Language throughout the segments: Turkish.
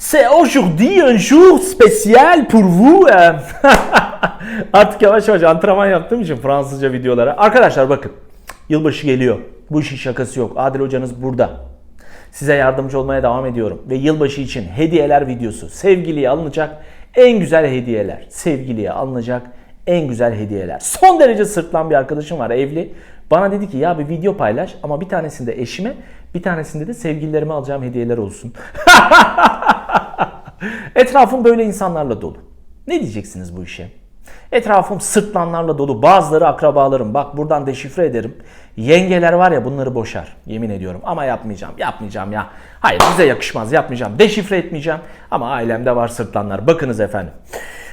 C'est aujourd'hui un jour spécial pour vous. Euh, Artık yavaş yavaş antrenman yaptığım için Fransızca videolara. Arkadaşlar bakın. Yılbaşı geliyor. Bu işin şakası yok. Adil hocanız burada. Size yardımcı olmaya devam ediyorum. Ve yılbaşı için hediyeler videosu. Sevgiliye alınacak en güzel hediyeler. Sevgiliye alınacak en güzel hediyeler. Son derece sırtlan bir arkadaşım var evli. Bana dedi ki ya bir video paylaş ama bir tanesinde eşime bir tanesinde de sevgililerime alacağım hediyeler olsun. Etrafım böyle insanlarla dolu. Ne diyeceksiniz bu işe? Etrafım sırtlanlarla dolu. Bazıları akrabalarım. Bak buradan deşifre ederim. Yengeler var ya bunları boşar. Yemin ediyorum. Ama yapmayacağım. Yapmayacağım ya. Hayır bize yakışmaz. Yapmayacağım. Deşifre etmeyeceğim. Ama ailemde var sırtlanlar. Bakınız efendim.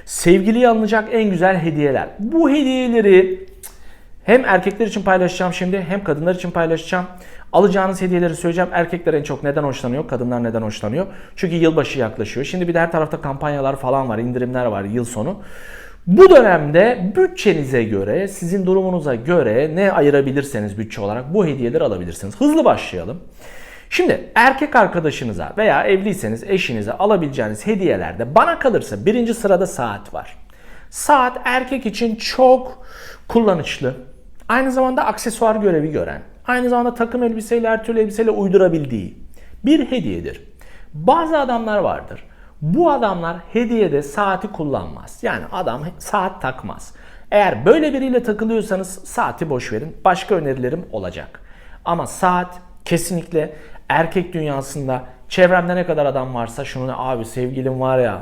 Sevgiliye alınacak en güzel hediyeler. Bu hediyeleri hem erkekler için paylaşacağım şimdi hem kadınlar için paylaşacağım. Alacağınız hediyeleri söyleyeceğim. Erkekler en çok neden hoşlanıyor, kadınlar neden hoşlanıyor? Çünkü yılbaşı yaklaşıyor. Şimdi bir de her tarafta kampanyalar falan var, indirimler var yıl sonu. Bu dönemde bütçenize göre, sizin durumunuza göre ne ayırabilirseniz bütçe olarak bu hediyeleri alabilirsiniz. Hızlı başlayalım. Şimdi erkek arkadaşınıza veya evliyseniz eşinize alabileceğiniz hediyelerde bana kalırsa birinci sırada saat var. Saat erkek için çok kullanışlı. Aynı zamanda aksesuar görevi gören, aynı zamanda takım elbiseyle her türlü elbiseyle uydurabildiği bir hediyedir. Bazı adamlar vardır. Bu adamlar hediyede saati kullanmaz. Yani adam saat takmaz. Eğer böyle biriyle takılıyorsanız saati boş verin. Başka önerilerim olacak. Ama saat kesinlikle erkek dünyasında çevremde ne kadar adam varsa şunu abi sevgilim var ya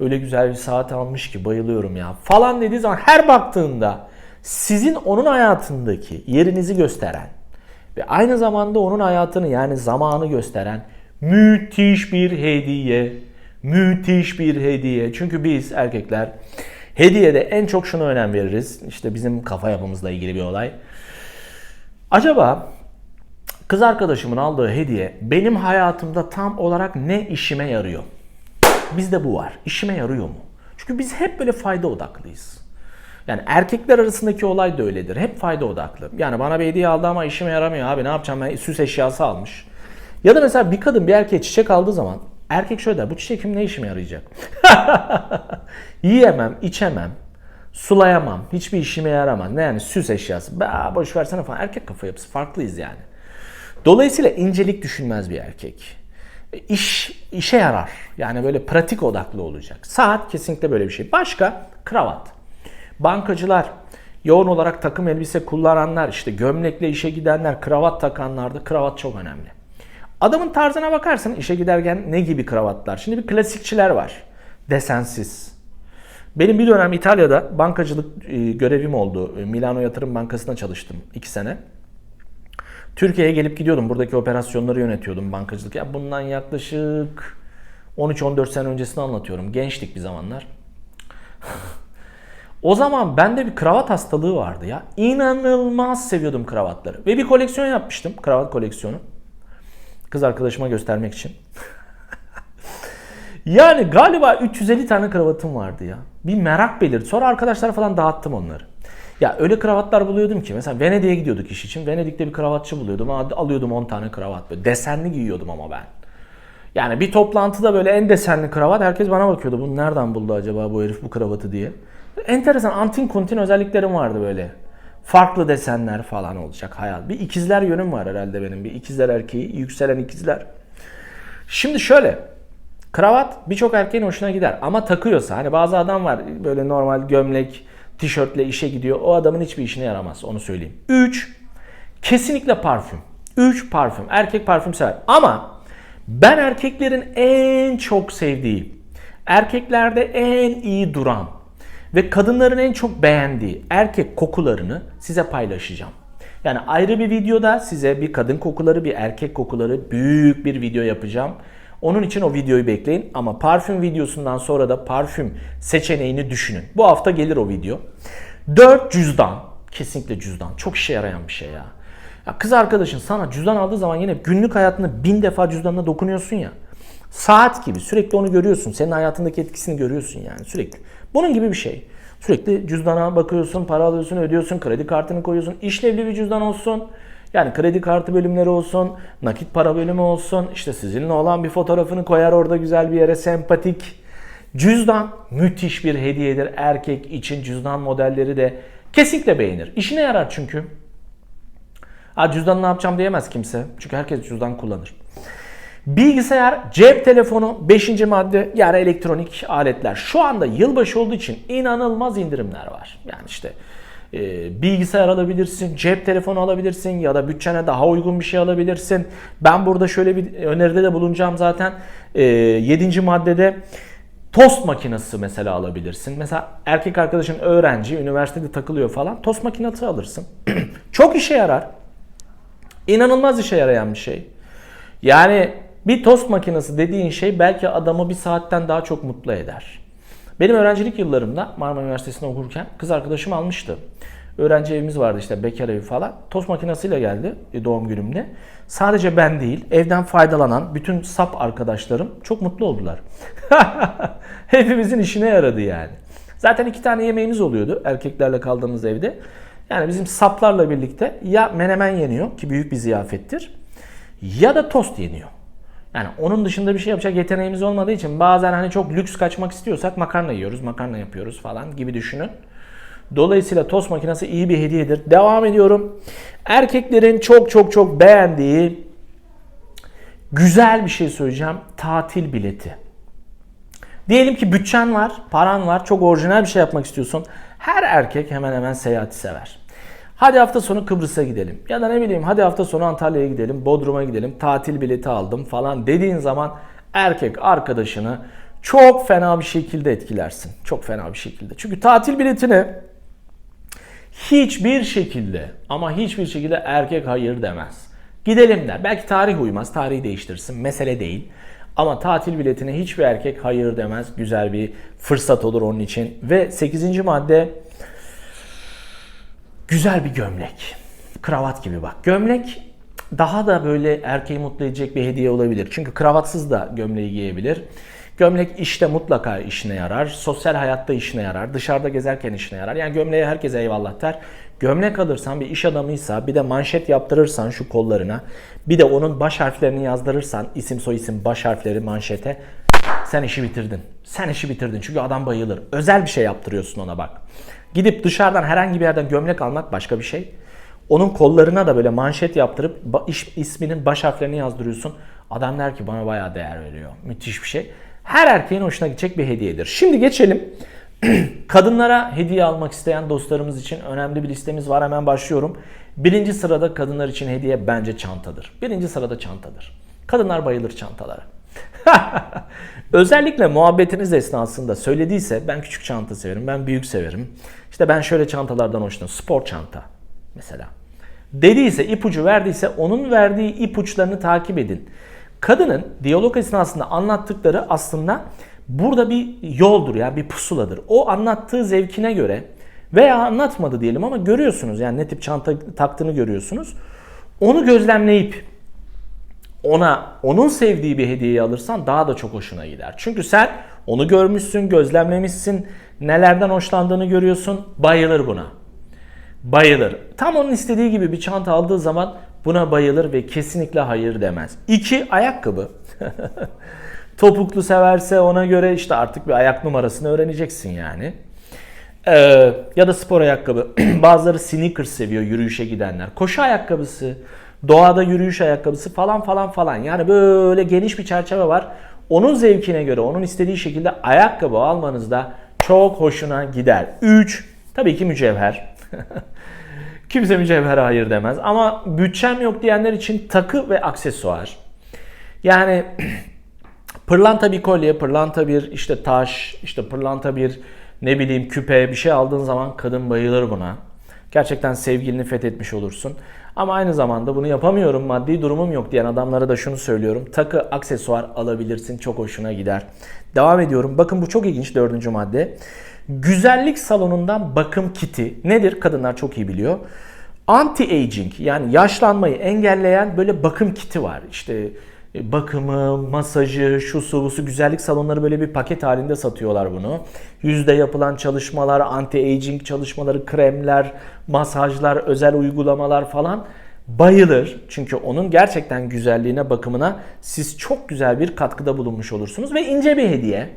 öyle güzel bir saat almış ki bayılıyorum ya falan dediği zaman her baktığında sizin onun hayatındaki yerinizi gösteren ve aynı zamanda onun hayatını yani zamanı gösteren müthiş bir hediye. Müthiş bir hediye. Çünkü biz erkekler hediyede en çok şuna önem veririz. İşte bizim kafa yapımızla ilgili bir olay. Acaba kız arkadaşımın aldığı hediye benim hayatımda tam olarak ne işime yarıyor? Bizde bu var. İşime yarıyor mu? Çünkü biz hep böyle fayda odaklıyız. Yani erkekler arasındaki olay da öyledir. Hep fayda odaklı. Yani bana bir hediye aldı ama işime yaramıyor abi ne yapacağım ben süs eşyası almış. Ya da mesela bir kadın bir erkeğe çiçek aldığı zaman erkek şöyle der bu çiçekim ne işime yarayacak? Yiyemem, içemem, sulayamam, hiçbir işime yaramaz. Ne yani süs eşyası. Be, boş versene falan. Erkek kafa yapısı farklıyız yani. Dolayısıyla incelik düşünmez bir erkek. İş, işe yarar. Yani böyle pratik odaklı olacak. Saat kesinlikle böyle bir şey. Başka kravat. Bankacılar, yoğun olarak takım elbise kullananlar, işte gömlekle işe gidenler, kravat takanlarda kravat çok önemli. Adamın tarzına bakarsan işe giderken ne gibi kravatlar? Şimdi bir klasikçiler var. Desensiz. Benim bir dönem İtalya'da bankacılık e, görevim oldu. Milano Yatırım Bankası'nda çalıştım 2 sene. Türkiye'ye gelip gidiyordum. Buradaki operasyonları yönetiyordum bankacılık. Ya bundan yaklaşık 13-14 sene öncesini anlatıyorum. Gençtik bir zamanlar. o zaman bende bir kravat hastalığı vardı ya. İnanılmaz seviyordum kravatları. Ve bir koleksiyon yapmıştım. Kravat koleksiyonu. Kız arkadaşıma göstermek için. yani galiba 350 tane kravatım vardı ya. Bir merak belirdi. Sonra arkadaşlara falan dağıttım onları. Ya öyle kravatlar buluyordum ki mesela Venedik'e gidiyorduk iş için. Venedik'te bir kravatçı buluyordum. Alıyordum 10 tane kravat. Böyle desenli giyiyordum ama ben. Yani bir toplantıda böyle en desenli kravat herkes bana bakıyordu. Bunu nereden buldu acaba bu herif bu kravatı diye. Enteresan antin kuntin özelliklerim vardı böyle. Farklı desenler falan olacak hayal. Bir ikizler yönüm var herhalde benim. Bir ikizler erkeği, yükselen ikizler. Şimdi şöyle. Kravat birçok erkeğin hoşuna gider ama takıyorsa hani bazı adam var böyle normal gömlek, tişörtle işe gidiyor. O adamın hiçbir işine yaramaz onu söyleyeyim. 3. Kesinlikle parfüm. 3 parfüm. Erkek parfüm sever. Ama ben erkeklerin en çok sevdiği, erkeklerde en iyi duran ve kadınların en çok beğendiği erkek kokularını size paylaşacağım. Yani ayrı bir videoda size bir kadın kokuları, bir erkek kokuları büyük bir video yapacağım. Onun için o videoyu bekleyin ama parfüm videosundan sonra da parfüm seçeneğini düşünün. Bu hafta gelir o video. 4 cüzdan. Kesinlikle cüzdan. Çok işe yarayan bir şey ya. ya. Kız arkadaşın sana cüzdan aldığı zaman yine günlük hayatında bin defa cüzdanına dokunuyorsun ya. Saat gibi sürekli onu görüyorsun. Senin hayatındaki etkisini görüyorsun yani sürekli. Bunun gibi bir şey. Sürekli cüzdana bakıyorsun, para alıyorsun, ödüyorsun, kredi kartını koyuyorsun. İşlevli bir cüzdan olsun. Yani kredi kartı bölümleri olsun, nakit para bölümü olsun, işte sizinle olan bir fotoğrafını koyar orada güzel bir yere sempatik. Cüzdan müthiş bir hediyedir. Erkek için cüzdan modelleri de kesinlikle beğenir. İşine yarar çünkü. Ha cüzdan ne yapacağım diyemez kimse. Çünkü herkes cüzdan kullanır. Bilgisayar, cep telefonu, 5. madde yani elektronik aletler. Şu anda yılbaşı olduğu için inanılmaz indirimler var. Yani işte e, bilgisayar alabilirsin, cep telefonu alabilirsin ya da bütçene daha uygun bir şey alabilirsin. Ben burada şöyle bir öneride de bulunacağım zaten. E, 7. maddede tost makinesi mesela alabilirsin. Mesela erkek arkadaşın öğrenci, üniversitede takılıyor falan. Tost makinesi alırsın. Çok işe yarar. İnanılmaz işe yarayan bir şey. Yani bir tost makinesi dediğin şey belki adamı bir saatten daha çok mutlu eder. Benim öğrencilik yıllarımda Marmara Üniversitesi'nde okurken kız arkadaşım almıştı. Öğrenci evimiz vardı işte bekar evi falan. Tost makinesiyle geldi e, doğum günümde. Sadece ben değil, evden faydalanan bütün sap arkadaşlarım çok mutlu oldular. Hepimizin işine yaradı yani. Zaten iki tane yemeğimiz oluyordu erkeklerle kaldığımız evde. Yani bizim saplarla birlikte ya menemen yeniyor ki büyük bir ziyafettir ya da tost yeniyor. Yani onun dışında bir şey yapacak yeteneğimiz olmadığı için bazen hani çok lüks kaçmak istiyorsak makarna yiyoruz, makarna yapıyoruz falan gibi düşünün. Dolayısıyla tost makinesi iyi bir hediyedir. Devam ediyorum. Erkeklerin çok çok çok beğendiği güzel bir şey söyleyeceğim. Tatil bileti. Diyelim ki bütçen var, paran var, çok orijinal bir şey yapmak istiyorsun. Her erkek hemen hemen seyahati sever. Hadi hafta sonu Kıbrıs'a gidelim. Ya da ne bileyim hadi hafta sonu Antalya'ya gidelim, Bodrum'a gidelim, tatil bileti aldım falan dediğin zaman erkek arkadaşını çok fena bir şekilde etkilersin. Çok fena bir şekilde. Çünkü tatil biletine hiçbir şekilde ama hiçbir şekilde erkek hayır demez. Gidelim der. Belki tarih uymaz, tarihi değiştirsin. Mesele değil. Ama tatil biletine hiçbir erkek hayır demez. Güzel bir fırsat olur onun için. Ve 8. madde güzel bir gömlek. Kravat gibi bak. Gömlek daha da böyle erkeği mutlu edecek bir hediye olabilir. Çünkü kravatsız da gömleği giyebilir. Gömlek işte mutlaka işine yarar. Sosyal hayatta işine yarar. Dışarıda gezerken işine yarar. Yani gömleğe herkes eyvallah der. Gömlek alırsan bir iş adamıysa bir de manşet yaptırırsan şu kollarına bir de onun baş harflerini yazdırırsan isim soy isim baş harfleri manşete sen işi bitirdin. Sen işi bitirdin çünkü adam bayılır. Özel bir şey yaptırıyorsun ona bak. Gidip dışarıdan herhangi bir yerden gömlek almak başka bir şey. Onun kollarına da böyle manşet yaptırıp iş, isminin baş harflerini yazdırıyorsun. Adam der ki bana bayağı değer veriyor. Müthiş bir şey. Her erkeğin hoşuna gidecek bir hediyedir. Şimdi geçelim. Kadınlara hediye almak isteyen dostlarımız için önemli bir listemiz var. Hemen başlıyorum. Birinci sırada kadınlar için hediye bence çantadır. Birinci sırada çantadır. Kadınlar bayılır çantalara. Özellikle muhabbetiniz esnasında söylediyse ben küçük çanta severim, ben büyük severim. İşte ben şöyle çantalardan hoşlanıyorum. Spor çanta mesela. Dediyse, ipucu verdiyse onun verdiği ipuçlarını takip edin. Kadının diyalog esnasında anlattıkları aslında burada bir yoldur yani bir pusuladır. O anlattığı zevkine göre veya anlatmadı diyelim ama görüyorsunuz yani ne tip çanta taktığını görüyorsunuz. Onu gözlemleyip ona onun sevdiği bir hediyeyi alırsan daha da çok hoşuna gider. Çünkü sen onu görmüşsün, gözlemlemişsin, nelerden hoşlandığını görüyorsun, bayılır buna. Bayılır. Tam onun istediği gibi bir çanta aldığı zaman buna bayılır ve kesinlikle hayır demez. İki, ayakkabı. Topuklu severse ona göre işte artık bir ayak numarasını öğreneceksin yani. Ee, ya da spor ayakkabı. Bazıları sneakers seviyor yürüyüşe gidenler. Koşu ayakkabısı, doğada yürüyüş ayakkabısı falan falan falan. Yani böyle geniş bir çerçeve var. Onun zevkine göre, onun istediği şekilde ayakkabı almanız da çok hoşuna gider. 3. Tabii ki mücevher. Kimse mücevhere hayır demez. Ama bütçem yok diyenler için takı ve aksesuar. Yani pırlanta bir kolye, pırlanta bir işte taş, işte pırlanta bir ne bileyim küpe bir şey aldığın zaman kadın bayılır buna. Gerçekten sevgilini fethetmiş olursun. Ama aynı zamanda bunu yapamıyorum, maddi durumum yok diyen adamlara da şunu söylüyorum. Takı, aksesuar alabilirsin, çok hoşuna gider. Devam ediyorum. Bakın bu çok ilginç dördüncü madde. Güzellik salonundan bakım kiti. Nedir? Kadınlar çok iyi biliyor. Anti-aging yani yaşlanmayı engelleyen böyle bakım kiti var. İşte bakımı, masajı, şu su, bu su güzellik salonları böyle bir paket halinde satıyorlar bunu. Yüzde yapılan çalışmalar, anti-aging çalışmaları, kremler, masajlar, özel uygulamalar falan. bayılır. Çünkü onun gerçekten güzelliğine, bakımına siz çok güzel bir katkıda bulunmuş olursunuz. Ve ince bir hediye.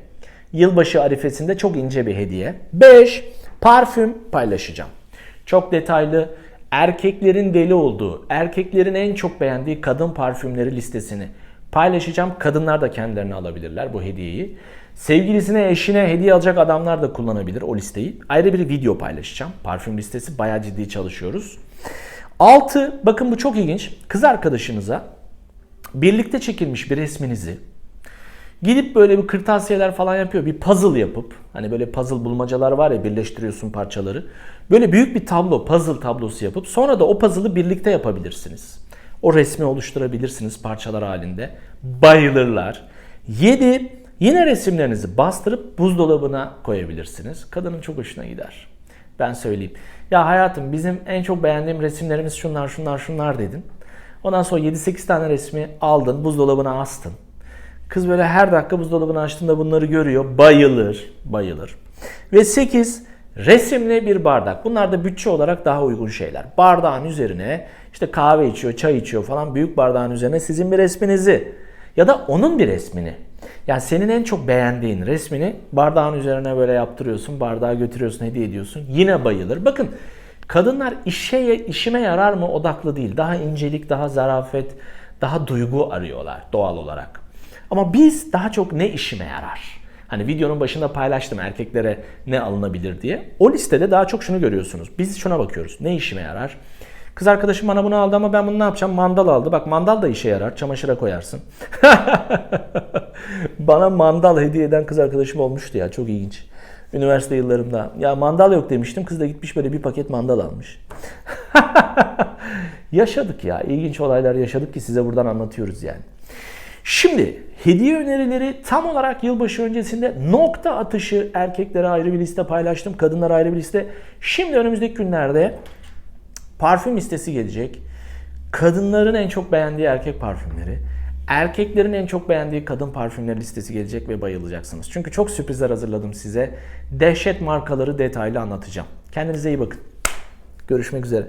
Yılbaşı arifesinde çok ince bir hediye. 5. Parfüm paylaşacağım. Çok detaylı erkeklerin deli olduğu, erkeklerin en çok beğendiği kadın parfümleri listesini paylaşacağım. Kadınlar da kendilerine alabilirler bu hediyeyi. Sevgilisine, eşine hediye alacak adamlar da kullanabilir o listeyi. Ayrı bir video paylaşacağım. Parfüm listesi bayağı ciddi çalışıyoruz. 6. Bakın bu çok ilginç. Kız arkadaşınıza birlikte çekilmiş bir resminizi Gidip böyle bir kırtasiyeler falan yapıyor. Bir puzzle yapıp hani böyle puzzle bulmacalar var ya birleştiriyorsun parçaları. Böyle büyük bir tablo, puzzle tablosu yapıp sonra da o puzzle'ı birlikte yapabilirsiniz. O resmi oluşturabilirsiniz parçalar halinde. Bayılırlar. 7. Yine resimlerinizi bastırıp buzdolabına koyabilirsiniz. Kadının çok hoşuna gider. Ben söyleyeyim. Ya hayatım bizim en çok beğendiğim resimlerimiz şunlar şunlar şunlar dedin. Ondan sonra 7-8 tane resmi aldın buzdolabına astın. Kız böyle her dakika buzdolabını açtığında bunları görüyor. Bayılır, bayılır. Ve 8 resimli bir bardak. Bunlar da bütçe olarak daha uygun şeyler. Bardağın üzerine işte kahve içiyor, çay içiyor falan büyük bardağın üzerine sizin bir resminizi ya da onun bir resmini. Yani senin en çok beğendiğin resmini bardağın üzerine böyle yaptırıyorsun, bardağa götürüyorsun, hediye ediyorsun. Yine bayılır. Bakın kadınlar işe işime yarar mı odaklı değil. Daha incelik, daha zarafet, daha duygu arıyorlar doğal olarak. Ama biz daha çok ne işime yarar? Hani videonun başında paylaştım erkeklere ne alınabilir diye. O listede daha çok şunu görüyorsunuz. Biz şuna bakıyoruz. Ne işime yarar? Kız arkadaşım bana bunu aldı ama ben bunu ne yapacağım? Mandal aldı. Bak mandal da işe yarar. Çamaşıra koyarsın. bana mandal hediye eden kız arkadaşım olmuştu ya. Çok ilginç. Üniversite yıllarımda. Ya mandal yok demiştim. Kız da gitmiş böyle bir paket mandal almış. yaşadık ya. İlginç olaylar yaşadık ki size buradan anlatıyoruz yani. Şimdi hediye önerileri tam olarak yılbaşı öncesinde nokta atışı erkeklere ayrı bir liste paylaştım. Kadınlara ayrı bir liste. Şimdi önümüzdeki günlerde parfüm listesi gelecek. Kadınların en çok beğendiği erkek parfümleri. Erkeklerin en çok beğendiği kadın parfümleri listesi gelecek ve bayılacaksınız. Çünkü çok sürprizler hazırladım size. Dehşet markaları detaylı anlatacağım. Kendinize iyi bakın. Görüşmek üzere.